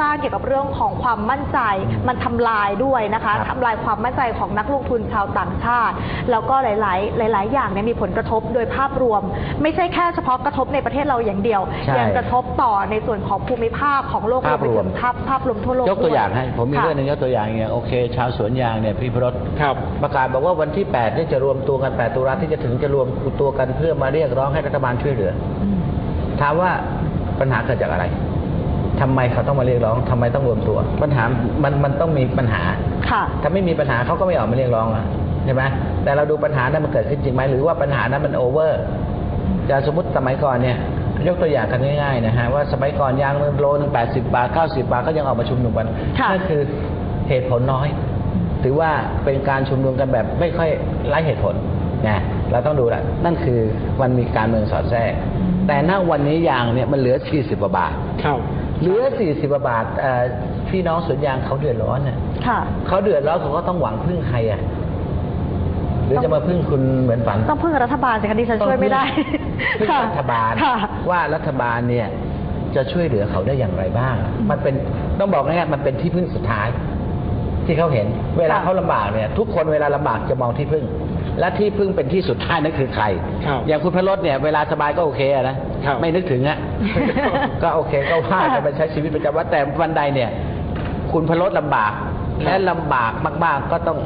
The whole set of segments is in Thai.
สร้างเกี่ยวกับเรื่องของความมั่นใจมันทำลายด้วยนะคะครับทำลายความมั่นใจของนักลงทุนชาวต่างชาติ แล้วก็หลาย ๆ หลาย ๆ อย่างเนี่ยมีผลกระทบโดยภาพรวม ไม่ใช่แค่เฉพาะกระทบในประเทศเราอย่างเดียวใช่ยังกระทบต่อในส่วนของภูมิภาคของโลกรวภามพไปรวถึมงภาพภาพรวมทั่วโลกยกตัวด้อย่างให้ผมมีค่ะเรื่องหนึงยกตัวอย่างอย่างโอเค ชาวสวนยางเนี่ยพี่พรสครับประกาศบอกว่าวันที่8นี่จะรวมตัวกัน8ตุลาที่จะถึงจะรวมตัวกันเพื่อมาเรียกร้องให้รัฐบาลช่วยเหลืออืมถามว่าปัญหาเกิดจากอะไร ทำไมเขาต้องมาเรียกร้องทำไมต้องรวมตัว ปัญหามันมันต้องมีปัญหาค่ะถ้าไม่มีปัญหาเขาก็ไม่ออกมาเรียกร้องอะใช่ไหมแต่เราดูปัญหานั้นมันเกิดขึ้นจริงไหมหรือว่าปัญหานั้นมันโอเวอร์จะสมมติสมัยก่อนเนี่ยยกตัวอย่างกันง่ายๆนะฮะว่าสมัยก่อนยางโลนึงแปดสิบาทเก้าสิบาทก็ยังออกมาชุมนุมกันค่ะนั่นคือเหตุผลน้อย ถือว่าเป็นการชุมนุมกันแบบไม่ค่อยไร้เหตุผลนะเราต้องดูแหละนั่นคือมันมีการเมืองสอดแทรก แต่ณวันนี้ยางเนี่ยมันเหลือ 40กว่าบาทครับ เหลือ40กว่าบาทเอ่อพี่น้องสวนยางเขาเดือดร้อนน่ะค่ะ เขาเดือดร้อนเขาก็ต้องหวังพึ่งใครอะหรือจะมาพึ่งคุณเหมือนฝัน ต้องพึ่งรัฐบาลสิคะดิฉันช่วยไม่ได้พึ่งค่ะรัฐบาลค่ะ ว่ารัฐบาลเนี่ยจะช่วยเหลือเขาได้อย่างไรบ้างมันเป็นต้องบอกง่ายๆมันเป็นที่พึ่งสุดท้าย ที่เขาเห็น เวลาค่ะเขาลำบากเนี่ย ทุกคนเวลาลำบากจะมองที่พึ่ง และที่พึ่งเป็นที่สุดท้ายนั่นคือใครครับอย่างคุณพระรถเนี่ยเวลาสบายก็โอเคอะนะครับไม่นึกถึงอะก็โอเคก็ว่าจะไปใช้ชีวิตประจำวันแต่วันใดเนี่ย คุณพระรถลำบาก และลำบากมากๆก็ต้อง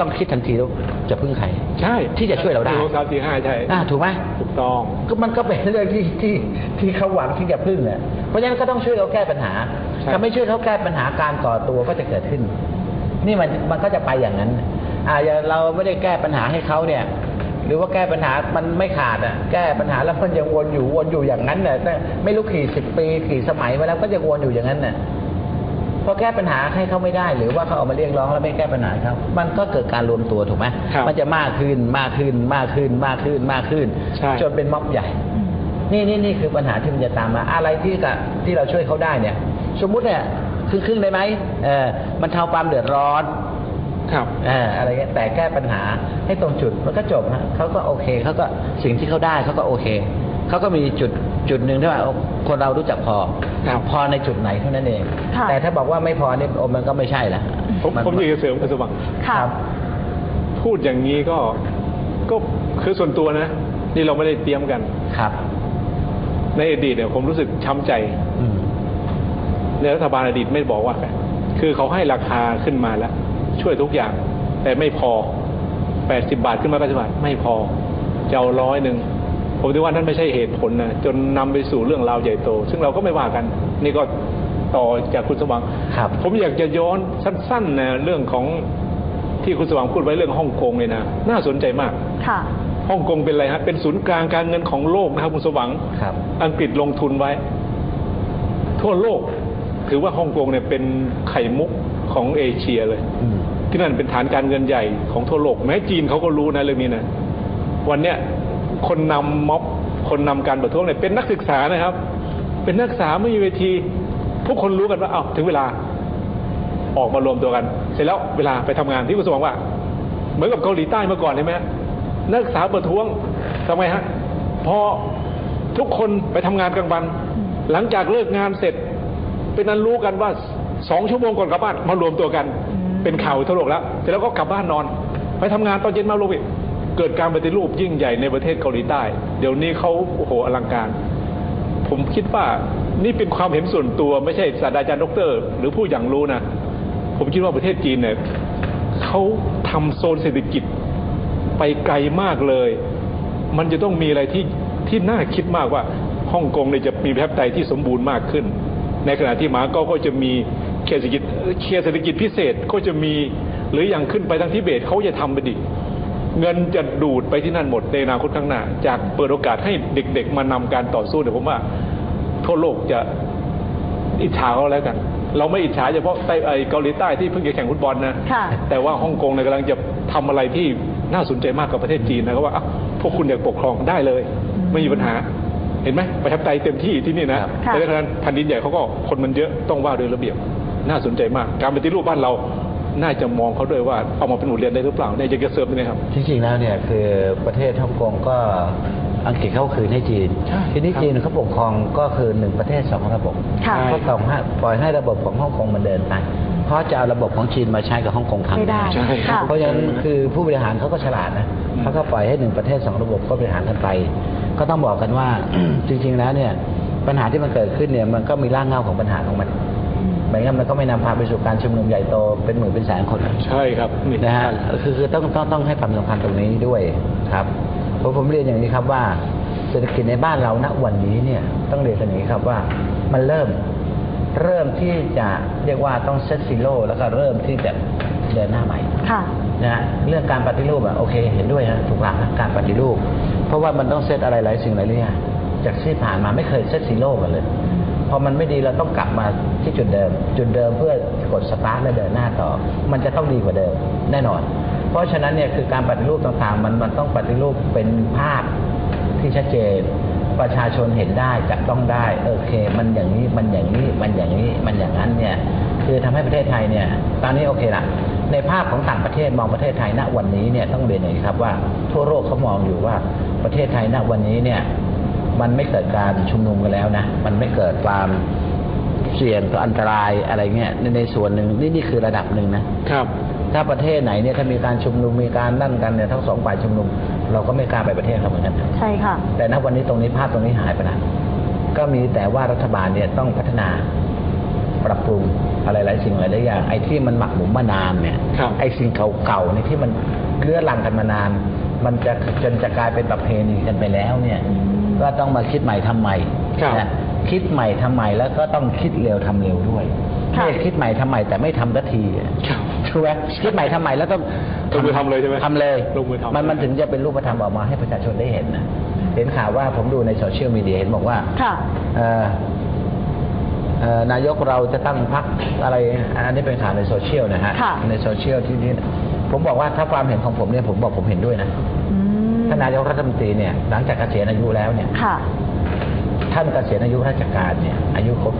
ต้องคิดทันทีว่าจะพึ่งใคร ใช่ ที่จะช่วยเราได้หนึ่งสองสามสี่ห้าใช่อ่าถูกไหมถูกต้อง ก็มันก็เป็นเรื่องที่ที่ที่เขาหวังที่จะพึ่งเนี่ยเพราะฉะนั้นก็ต้องช่วยเขาแก้ปัญหาใช่ถ้าไม่ช่วยเขาแก้ปัญหาการก่อตัวก็จะเกิดขึ้น นี่มันมันก็จะไปอย่างนั้น อ่าอย่างเราไม่ได้แก้ปัญหาให้เขาเนี่ย หรือว่าแก้ปัญหามันไม่ขาดอะ แก้ปัญหาแล้วมันยังวนอยู่วนอยู่อย่างนั้นเนี่ยแต่ไม่รู้กี่สิบปีกี่สมัยมาแล้วก็ยังวนอยู่อย่างนั้นน่ะพอแก้ปัญหาให้เขาไม่ได้ หรือว่าเขาเอามาเรียกร้องแล้วไม่แก้ปัญหาให้เขามันก็เกิดการรวมตัวถูกไหมครับมันจะมากขึ้นมากขึ้นมากขึ้นมากขึ้นมากขึ้นใช่จนเป็นม็อบใหญ่ นี่นี่นี่คือปัญหาที่มันจะตามมา อะไรที่กับที่เราช่วยเขาได้เนี่ย สมมุติเนี่ยครึ่งครึ่งๆได้ไหมเออมันเท่าความเดือดร้อน ครับเอออะไรเงี้ยแต่แก้ปัญหาให้ตรงจุดมันก็จบฮะเขาก็โอเคเขาก็สิ่งที่เขาได้เขาก็โอเคเขาก็มีจุดจุดหนึ่งที่ว่าคนเรารู้จักพอครับพอในจุดไหนเท่านั้นเอง ค่ะ แต่ถ้าบอกว่าไม่พอเนี่ยโอ้มันก็ไม่ใช่ละผมนผมอยากจะเสริมคุณสว่างค่ะครับ พูดอย่างนี้ก็ก็คือส่วนตัวนะ นี่เราไม่ได้เตรียมกัน ครับ ในอดีตเนี่ยผมรู้สึกช้ำใจ อืมในรัฐบาลอดีตไม่บอกว่า คือเขาให้ราคาขึ้นมาแล้ว ช่วยทุกอย่าง แต่ไม่พอ 80 บาทขึ้นมา80บาทไม่พอจะเอาร้อยหนึ่งผมคิดว่านั่นไม่ใช่เหตุผลนะจนนำไปสู่เรื่องราวใหญ่โต ซึ่งเราก็ไม่ว่ากัน นี่ก็ต่อจากคุณสว่างครับผมอยากจะย้อนสั้นๆนะเรื่องของที่คุณสว่างพูดไว้เรื่องฮ่องกงเลยนะน่าสนใจมากค่ะฮ่องกงเป็นอะไรฮะเป็นศูนย์กลางการเงินของโลกนะครับคุณสว่างครับ อังกฤษลงทุนไว้ ทั่วโลก ถือว่าฮ่องกงเนี่ยเป็นไข่มุก ของเอเชียเลยอืมที่นั่นเป็นฐานการเงินใหญ่ของทั่วโลก แม้จีนเขาก็รู้นะเรื่องนี้นะ วันเนี้ยคนนำม็อบ คนนำการประท้วงเนี่ยเป็นนักศึกษานะครับ เป็นนักศึกษาไม่มีเวที ทุกคนรู้กันว่าอ้าวถึงเวลา ออกมารวมตัวกัน เสร็จแล้วเวลาไปทำงานที่คุณสมบังว่า เหมือนกับเกาหลีใต้เมื่อก่อนใช่ไหมฮะนักศึกษาประท้วงทำไมฮะ พอทุกคนไปทำงานกลางวัน หลังจากเลิกงานเสร็จ เป็นนั้นรู้กันว่า สองชั่วโมงก่อนกลับบ้านมารวมตัวกัน เป็นข่าวทั่วโลกแล้วเสร็จแล้วก็กลับบ้านนอน ไปทำงานตอนเย็นมารวมอีกเกิดการปฏิรูปยิ่งใหญ่ในประเทศเกาหลีใต้ เดี๋ยวนี้เขาโอ้โหอลังการ ผมคิดว่านี่เป็นความเห็นส่วนตัวไม่ใช่ศาสตราจารย์ดอกเตอรหรือผู้อย่างรู้นะ ผมคิดว่าประเทศจีนเนี่ยเขาทำโซนเศรษฐกิจไปไกลมากเลย มันจะต้องมีอะไรที่ที่น่าคิดมากว่าฮ่องกงเนี่ยจะมีประชาธิปไตยที่สมบูรณ์มากขึ้น ในขณะที่หมาเก๊าก็จะมี เขตเศรษฐกิจเขตเศรษฐกิจพิเศษก็จะมีหรืออย่างขึ้นไปทางทิเบตเขาจะทำไปดิเงินจะดูดไปที่นั่นหมดในอนาคตข้างหน้า จากเปิดโอกาสให้เด็กๆ มานำการต่อสู้เนี่ยผมว่าทั่วโลกจะอิจฉาเขาแล้วกัน เราไม่อิจฉาเฉพาะไต้ไอ้เกาหลีใต้ที่เพิ่งจะแข่งฟุตบอลนะค่ะแต่ว่าฮ่องกงเนี่ยกำลังจะทำอะไรที่น่าสนใจมากกับประเทศจีนนะก็ว่าอ้าวพวกคุณอยากปกครองได้เลย ไม่มีปัญหาเห็นไหมประชาธิปไตยเต็มที่ที่นี่นะค่ะแต่ในขณะนั้นแผ่นดินใหญ่เขาก็คนมันเยอะต้องว่าโดยระเบียบ น่าสนใจมาก การปฏิรูปบ้านเราน่าจะมองเขาด้วยว่าเอามาเป็นบทเรียนได้หรือเปล่าเนี่ยอยากจะเสริมนี่นะครับจริงๆแล้วเนี่ยคือประเทศฮ่องกงก็อังกฤษเขาคืนให้จีนใช่ทีนี้ครับจีนเขาปกครองก็คือหนึ่งประเทศสองระบบค่ะเขาต้องให้ปล่อยให้ระบบของฮ่องกงมันเดินไปเพราะจะเอาระบบของจีนมาใช้กับฮ่องกงทำไม่ได้ใช่ค่ะเพราะฉะนั้นคือผู้บริหารเขาก็ฉลาดนะเขาก็ปล่อยให้หนึ่งประเทศสองระบบก็บริหารกันไป ก็ต้องบอกกันว่าจริงๆแล้วเนี่ยปัญหาที่มันเกิดขึ้นเนี่ยมันก็มีร่างเงาของปัญหาของมัน ไม่งั้นมันก็ไม่นำพาไปสู่การชุมนุมใหญ่โตเป็นหมื่นเป็นแสนคนใช่ครับนี่นะฮะท่านคือคือต้องต้องต้องให้ความสำคัญตรงนี้ด้วยครับเพราะผมเรียนอย่างนี้ครับว่าเศรษฐกิจในบ้านเราณวันนี้เนี่ยต้องเรียนกันอย่างนี้ครับว่ามันเริ่มเริ่มที่จะเรียกว่าต้องเซตซีโร่แล้วก็เริ่มที่จะเดินหน้าใหม่ค่ะนะฮะเรื่องการปฏิรูปอะโอเค เห็นด้วยนะถูกหลักนะการปฏิรูป เพราะว่ามันต้องเซตอะไรหลายสิ่งหลายเรื่องจากที่ผ่านมาไม่เคยเซตซีโร่กันเลย พอมันไม่ดีเราต้องกลับมาที่จุดเดิม จุดเดิมเพื่อกดสตาร์ทและเดินหน้าต่อ มันจะต้องดีกว่าเดิมแน่นอน เพราะฉะนั้นเนี่ยคือการปฏิรูปต่างๆ มันมันต้องปฏิรูปเป็นภาพที่ชัดเจนประชาชนเห็นได้จับต้องได้โอเค มันอย่างนี้มันอย่างนี้มันอย่างนี้มันอย่างนั้นเนี่ยคือทำให้ประเทศไทยเนี่ย ตอนนี้โอเคละในภาพของต่างประเทศมองประเทศไทยณวันนี้เนี่ยต้องเรียนอย่างนี้ครับว่าทั่วโลกเขามองอยู่ว่าประเทศไทยณวันนี้เนี่ย มันไม่เกิดการชุมนุมกันแล้วนะ มันไม่เกิดความเสี่ยงต่ออันตรายอะไรเงี้ยในในส่วนหนึ่งนี่นี่คือระดับหนึ่งนะครับ ถ้าประเทศไหนเนี่ยถ้ามีการชุมนุมมีการนั่นกันเนี่ยทั้งสองฝ่ายชุมนุม เราก็ไม่กล้าไปประเทศเขาเหมือนกันใช่ค่ะ แต่ณวันนี้ตรงนี้ภาพตรงนี้หายไปแล้วก็มีแต่ว่ารัฐบาลเนี่ยต้องพัฒนาปรับปรุงอะไรหลายสิ่งหลายอย่างไอ้ที่มันหมักหมมมานานเนี่ยครับไอ้สิ่งเก่าๆในที่มันเรื้อรังกันมานาน มันจะจนจะกลายเป็นประเพณีกันไปแล้วเนี่ย ก็ต้องมาคิดใหม่ทำใหม่ครับนะคิดใหม่ทำใหม่แล้วก็ต้องคิดเร็วทำเร็วด้วยค่ะไม่ใช่คิดใหม่ทำใหม่แต่ไม่ทำสักทีอะครับถูกไหมคิดใหม่ทำใหม่แล้วต้องลงมือทำเลยใช่ไหมทำเลยลงมือทำมันมันเลยถึงจะเป็นรูปธรรมออกมาให้ประชาชนได้เห็นนะเห็นข่าวว่าผมดูในโซเชียลมีเดียเห็นบอกว่าค่ะเอ่อเอ่อนายกเราจะตั้งพักอะไร อันนี้เป็นข่าวในโซเชียลนะฮะค่ะในโซเชียลที่นี่ผมบอกว่าถ้าความเห็นของผมเนี่ยผมบอกผมเห็นด้วยนะอืม ท่านนายกรัฐมนตรีเนี่ยหลังจากเกษียณอายุแล้วเนี่ยค่ะ ท่านเกษียณอายุราชการเนี่ยอายุครบ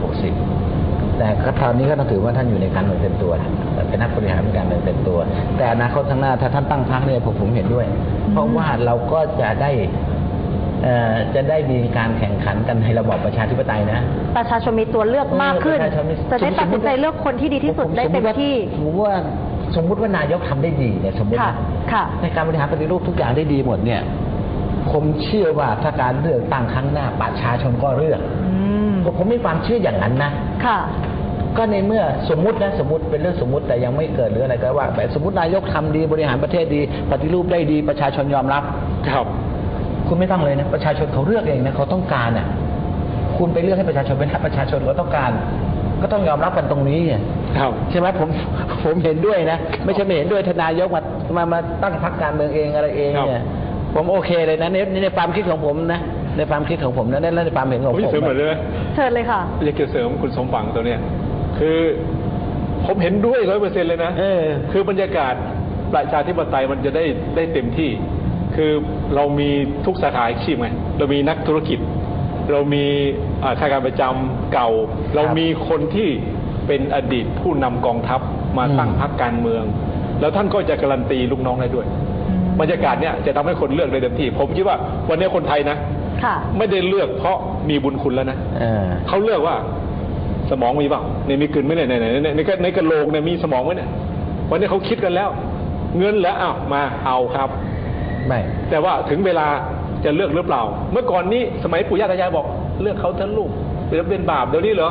60 แต่ก็ตอนนี้ก็ต้องถือว่าท่านอยู่ในการเมืองเต็มตัวนะเป็นนักบริหารการเมืองเต็มตัว แต่อนาคตข้างหน้าถ้าท่านตั้งพรรคเนี่ยผมผมเห็นด้วย เพราะว่าเราก็จะได้เอ่อจะได้มีการแข่งขันกันในระบอบประชาธิปไตยนะ ประชาชนมีตัวเลือกมากขึ้นประชาชมีจะได้ตัดสินใจเลือกคนที่ดีที่สุดได้เต็มที่สมมติว่า สมมุติว่านายกทำได้ดีเนี่ยสมมติค่ะนะค่ะ ในการบริหารปฏิรูปทุกอย่างได้ดีหมดเนี่ย ผมเชื่อว่าถ้าการเลือกตั้งครั้งหน้าประชาชนก็เลือกอืมผมผมมีความเชื่ออย่างนั้นนะค่ะก็ในเมื่อสมมตินะสมมติเป็นเรื่องสมมติแต่ยังไม่เกิดหรืออะไรก็ว่าแต่สมมตินายกทำดีบริหารประเทศดี ปฏิรูปได้ดีประชาชนยอมรับ ครับ คุณไม่ต้องเลยนะประชาชนเขาเลือกเองนะเขาต้องการอะ คุณไปเลือกให้ประชาชนเป็นประชาชนเขาต้องการ ก็ต้องยอมรับกันตรงนี้อะครับใช่ไหมผมผมเห็นด้วยนะ ไม่ใช่ไม่เห็นด้วยทนายกมามามาตั้งพรรคการเมืองเองอะไรเองครับเนี่ยผมโอเคเลยนะในในในความคิดของผมนะในความคิดของผมนะในในความเห็นของผมผมจะเสริมหน่อยได้ไหมเชิญเลยค่ะอยากจะเสริมคุณสมบังตัวเนี้ยคือผมเห็นด้วยร้อยเปอร์เซ็นเลยนะเออคือบรรยากาศประชาธิปไตยมันจะได้ได้เต็มที่ คือเรามีทุกสาขาอาชีพไงเรามีนักธุรกิจ เรามีอ่าข้าราชการประจำเก่า เรามีคนที่เป็นอดีตผู้นำกองทัพมาอืมตั้งพรรคการเมือง แล้วท่านก็จะการันตีลูกน้องได้ด้วย บรรยากาศเนี้ยจะทำให้คนเลือกได้เต็มที่ ผมคิดว่าวันนี้คนไทยนะค่ะไม่ได้เลือกเพราะมีบุญคุณแล้วนะเออเขาเลือกว่าสมองมีเปล่าในมีกลืนไหมเนี่ยในในในในในกระโหลกเนี่ยมีสมองไหมเนี่ยวันนี้เขาคิดกันแล้ว เงินแล้วอ้าวมาเอาครับไม่แต่ว่าถึงเวลา จะเลือกหรือเปล่า เมื่อก่อนนี้สมัยปู่ย่าตายายบอก เลือกเขาเถอะลูกเป็นเป็นบาปเดี๋ยวนี้เหรอ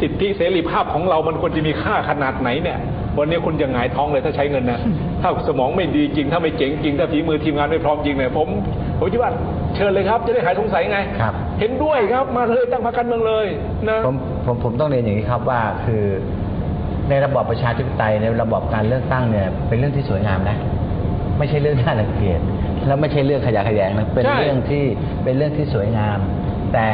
สิทธิเสรีภาพของเรามันควรจะมีค่าขนาดไหนเนี่ย วันนี้คุณจะหงายท้องเลยถ้าใช้เงินนะถ้าสมองไม่ดีจริง ถ้าไม่เจ๋งจริงถ้าฝีมือทีมงานไม่พร้อมจริงเนี่ยผมผมคิดว่าเชิญเลยครับ จะได้หายสงสัยไงครับเห็นด้วยครับมาเลยตั้งพรรคการเมืองเลยนะผมผมผมต้องเรียนอย่างนี้ครับว่าคือในระบอบประชาธิปไตยในระบอบการเลือกตั้งเนี่ยเป็นเรื่องที่สวยงามนะ ไม่ใช่เรื่องน่ารังเกียจ แล้วไม่ใช่เรื่องขยะแขยงนะเป็นใช่ เรื่องที่เป็นเรื่องที่สวยงาม แต่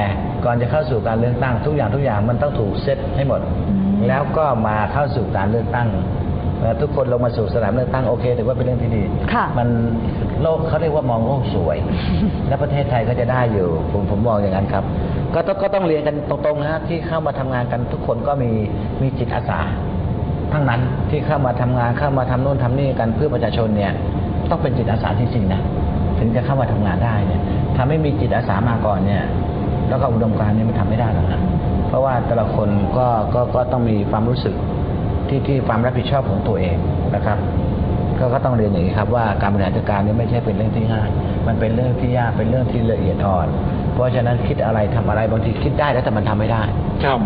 ก่อนจะเข้าสู่การเลือกตั้งทุกอย่างทุกอย่างมันต้องถูกเซตให้หมด อืม แล้วก็มาเข้าสู่การเลือกตั้งแล้วทุกคนลงมาสู่สนามเลือกตั้งโอเคถือว่าเป็นเรื่องที่ดีค่ะมันโลกเขาเรียกว่ามองโลกสวย และประเทศไทยก็จะได้อยู่ ผมผมมองอย่างนั้นครับ ก็ต้องก็ต้องเรียนกันตรงๆนะที่เข้ามาทำงานกันทุกคนก็มีมีจิตอาสา ทั้งนั้นที่เข้ามาทำงานเข้ามาทำโน่นทำนี่กันเพื่อประชาชนเนี่ย ต้องเป็นจิตอาสาจริงๆนะถึงจะเข้ามาทำงานได้เนี่ยถ้าทำให้มีจิตอาสามาก่อนเนี่ย แล้วก็อุดมการณ์เนี่ยมันทำไม่ได้หรอกนะเพราะว่าแต่ละคนก็ก็ก็ต้องมีความรู้สึกที่ที่ความรับผิดชอบของตัวเองนะครับ ก็ก็ต้องเรียนอย่างนี้ครับว่าการบริหารจัดการเนี่ยไม่ใช่เป็นเรื่องที่ง่าย มันเป็นเรื่องที่ยากเป็นเรื่องที่ละเอียดอ่อน เพราะฉะนั้นคิดอะไรทำอะไรบางทีคิดได้แล้วแต่มันทำไม่ได้ ครับ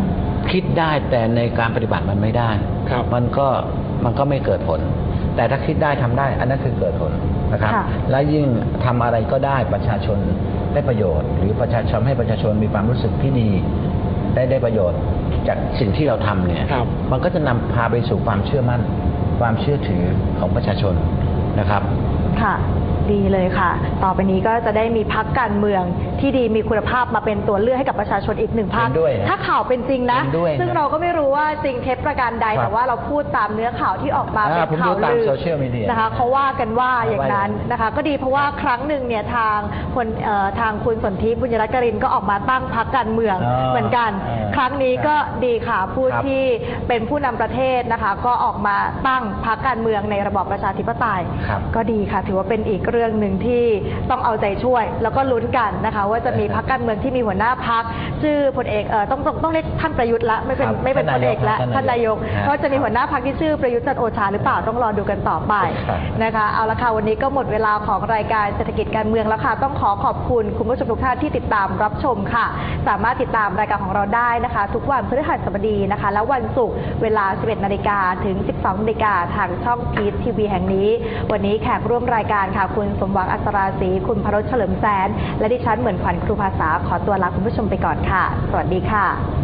คิดได้แต่ในการปฏิบัติมันไม่ได้ครับมันก็มันก็ไม่เกิดผล แต่ถ้าคิดได้ทำได้ อันนั้นคือเกิดผลนะครับค่ะและยิ่งทำอะไรก็ได้ประชาชนได้ประโยชน์ หรือประชาชนให้ประชาชนมีความรู้สึกที่ดีได้ได้ประโยชน์จากสิ่งที่เราทำเนี่ยครับมันก็จะนำพาไปสู่ความเชื่อมั่น ความเชื่อถือของประชาชนนะครับ ค่ะ ดีเลยค่ะ ต่อไปนี้ก็จะได้มีพักการเมืองที่ดีมีคุณภาพมาเป็นตัวเลือกให้กับประชาชนอีกหนึ่งพักเห็นด้วยนะถ้าข่าวเป็นจริงนะ เห็นด้วยนะซึ่งเราก็ไม่รู้ว่าจริงเท็จประการใดครับแต่ว่าเราพูดตามเนื้อข่าวที่ออกมาอ่าเป็นผมดูข่าวตามลือโซเชียลมีเดียนะคะเขาว่ากันว่าอย่างนั้นนะคะ ก็ดีเพราะว่าครั้งหนึ่งเนี่ยทางคนเอ่อทางคุณสนธิบุญยรัตน์กรินก็ออกมาตั้งพักการเมืองอ่าเหมือนกัน อ่าครั้งนี้ก็ดีค่ะผู้ครับ ที่เป็นผู้นำประเทศนะคะ ก็ออกมาตั้งพักการเมืองในระบอบประชาธิปไตย ครับ ก็ดีค่ะ ถือว่าเป็นอีกเรื่องหนึ่งที่ต้องเอาใจช่วย แล้วก็ลุ้นกันนะคะ ว่าจะมีพักการเมืองที่มีหัวหน้าพักชื่อพลเอกเออต้องต้องต้องเรียกท่านประยุทธ์ละไม่เป็นครับไม่เป็นท่าพนลนายกเอกละท่านท่านนายกฮะเพราะจะมีหัวหน้าพักที่ชื่อประยุทธ์จันทร์โอชาหรือเปล่าต้องรอดูกันต่อไปครับ นะคะเอาละค่ะวันนี้ก็หมดเวลาของรายการเศรษฐกิจการเมืองแล้วค่ะต้องขอขอบคุณคุณผู้ชมทุกท่านที่ติดตามรับชมค่ะ สามารถติดตามรายการของเราได้นะคะ ทุกวันพฤหัสบดีนะคะ และวันศุกร์เวลา 11นาฬิกาถึง 12นาฬิกาทางช่องพีททีวีแห่งนี้ วันนี้แขกร่วมรายการค่ะคุณสมหวังอัศราศรีคุณพรสเฉลิมแสน และดิฉันเหมือนขวัญครูภาษาขอตัวลาคุณผู้ชมไปก่อนค่ะ สวัสดีค่ะ